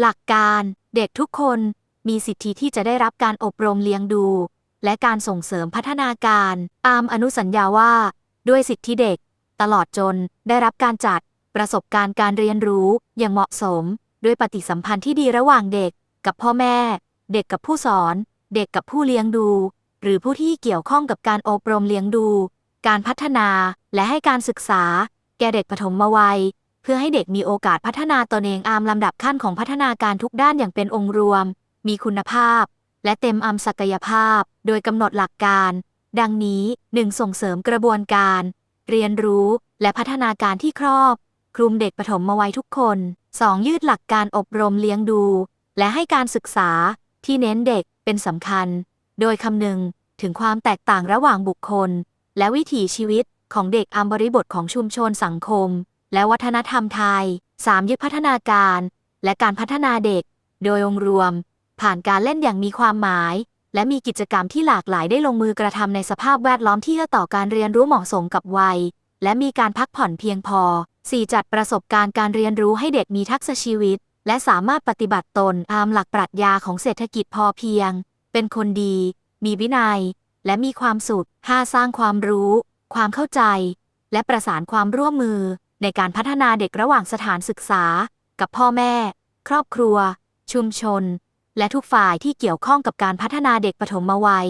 หลักการเด็กทุกคนมีสิทธิที่จะได้รับการอบรมเลี้ยงดู และการส่งเสริมพัฒนาการตามอนุสัญญาว่า ด้วยสิทธิเด็ก ตลอดจนได้รับการจัด ประสบการณ์การเรียนรู้อย่างเหมาะสม ด้วยปฏิสัมพันธ์ที่ดีระหว่างเด็ก กับพ่อแม่ เด็กกับผู้สอน เด็กกับผู้เลี้ยงดู หรือผู้ที่เกี่ยวข้องกับการอบรมเลี้ยงดู การพัฒนาและให้การศึกษา แก่เด็กปฐมวัย เพื่อให้เด็กมีโอกาสพัฒนาตนเองอามลำดับขั้นของพัฒนาการทุกด้านอย่างเป็นองค์รวม มีคุณภาพ และเต็มอำศักยภาพ โดยกำหนดหลักการ ดังนี้ 1. ส่งเสริมกระบวนการ เรียนรู้และพัฒนาการที่ครอบ คลุมเด็กปฐมวัยทุกคน 2. ยืดหลักการอบรมเลี้ยงดู และให้การศึกษาที่เน้นเด็กเป็นสำคัญ โดยคำนึงถึงความแตกต่างระหว่างบุคคล และวิถีชีวิตของเด็กอามบริบทของชุมชนสังคม และวัฒนธรรมไทย 3. ยึดพัฒนาการ และการพัฒนาเด็ก โดยองรวม ผ่านการเล่นอย่างมีความหมาย และมีกิจกรรมที่หลากหลายได้ลงมือกระทำในสภาพแวดล้อมที่เอื้อต่อการเรียนรู้เหมาะสมกับวัย และมีการพักผ่อนเพียงพอ 4. จัดประสบการณ์การเรียนรู้ให้เด็กมีทักษะชีวิต และสามารถปฏิบัติตนตามหลักปรัชญาของเศรษฐกิจพอเพียง เป็นคนดี มีวินัย และมีความสุข 5. สร้างความรู้ ความเข้าใจ และประสานความร่วมมือ ในการพัฒนาเด็กระหว่างสถานศึกษา กับพ่อแม่ ครอบครัว ชุมชน และทุกฝ่ายที่เกี่ยวข้องกับการพัฒนาเด็กปฐมวัย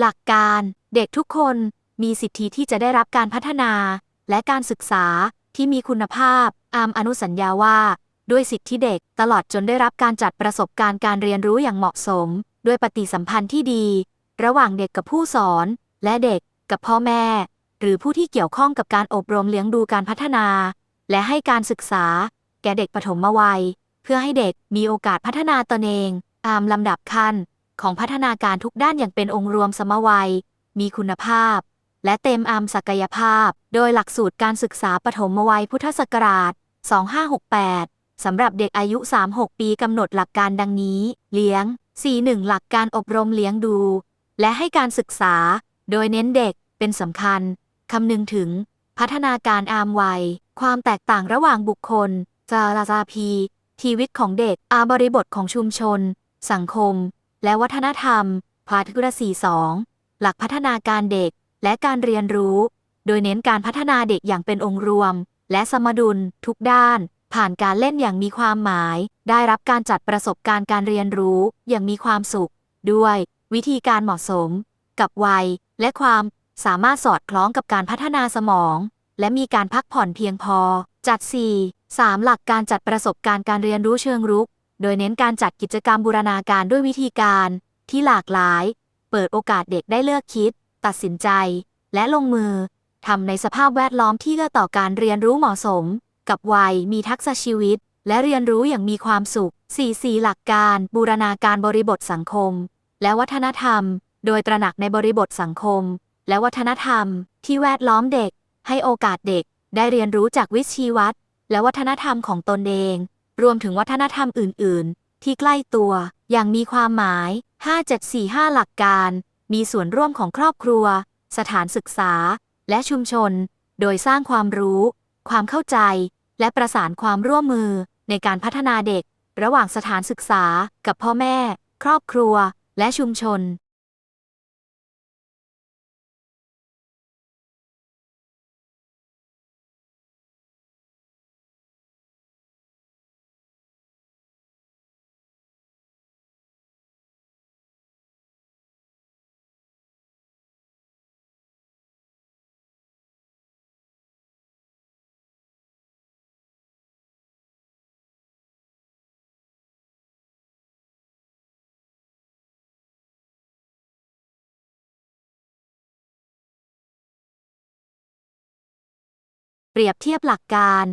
หลักการ เด็กทุกคนมีสิทธิที่จะได้รับการพัฒนา และการศึกษาที่มีคุณภาพ อามอนุสัญญาว่า ด้วยสิทธิเด็กตลอดจนได้รับการจัดประสบการณ์การเรียนรู้อย่างเหมาะสม ด้วยปฏิสัมพันธ์ที่ดี ระหว่างเด็กกับผู้สอน และเด็กกับพ่อแม่ หรือผู้ที่เกี่ยวข้องกับการอบรมเลี้ยงดูการพัฒนา และให้การศึกษา แก่เด็กปฐมวัย เพื่อให้เด็กมีโอกาสพัฒนาตนเองตามลำดับขั้นของพัฒนาการทุกด้านอย่างเป็นองค์รวมสมวัย มีคุณภาพ และเต็มอำศักยภาพ โดยหลักสูตรการศึกษาปฐมวัยพุทธศักราช 2568 สำหรับเด็กอายุ 3-6 ปีกำหนดหลักการดังนี้ เลี้ยง 4.1 หลักการอบรมเลี้ยงดู และให้การศึกษา โดยเน้นเด็กเป็นสำคัญ คำนึงถึง พัฒนาการอามวัย ความแตกต่างระหว่างบุคคลจาราจาพีชีวิตของเด็ก อาบริบทของชุมชน สังคม และวัฒนธรรม พาทกุรสีสอง หลักพัฒนาการเด็ก และการเรียนรู้ โดยเน้นการพัฒนาเด็กอย่างเป็นองค์รวม และสมดุล ทุกด้าน ผ่านการเล่นอย่างมีความหมาย ได้รับการจัดประสบการณ์การเรียนรู้อย่างมีความสุข ด้วย วิธีการเหมาะสม กับวัย และความสามารถสอดคล้องกับการพัฒนาสมอง และมีการพักผ่อนเพียงพอ จัด 4 3 หลักการจัดประสบการณ์การเรียนรู้เชิงรุก โดยเน้นการจัดกิจกรรมบูรณาการด้วยวิธีการ ที่หลากหลาย เปิดโอกาสเด็กได้เลือกคิด ตัดสินใจ และลงมือทำในสภาพแวดล้อมที่เอื้อต่อการเรียนรู้เหมาะสม กับวัยมีทักษะชีวิต และเรียนรู้อย่างมีความสุข4 4หลักการ บูรณาการบริบทสังคม และวัฒนธรรม โดยตระหนักในบริบทสังคม และวัฒนธรรม ที่แวดล้อมเด็ก ให้โอกาสเด็ก ได้เรียนรู้จากวิชีวัตและวัฒนธรรมของตนเอง รวมถึงวัฒนธรรมอื่น ๆ ที่ใกล้ตัว อย่างมีความหมาย 5745 หลักการ มีส่วนร่วมของครอบครัว สถานศึกษา และชุมชน โดยสร้างความรู้ ความเข้าใจ และประสานความร่วมมือในการพัฒนาเด็ก ระหว่างสถานศึกษา กับพ่อแม่ ครอบครัว และชุมชน เปรียบเทียบหลักการ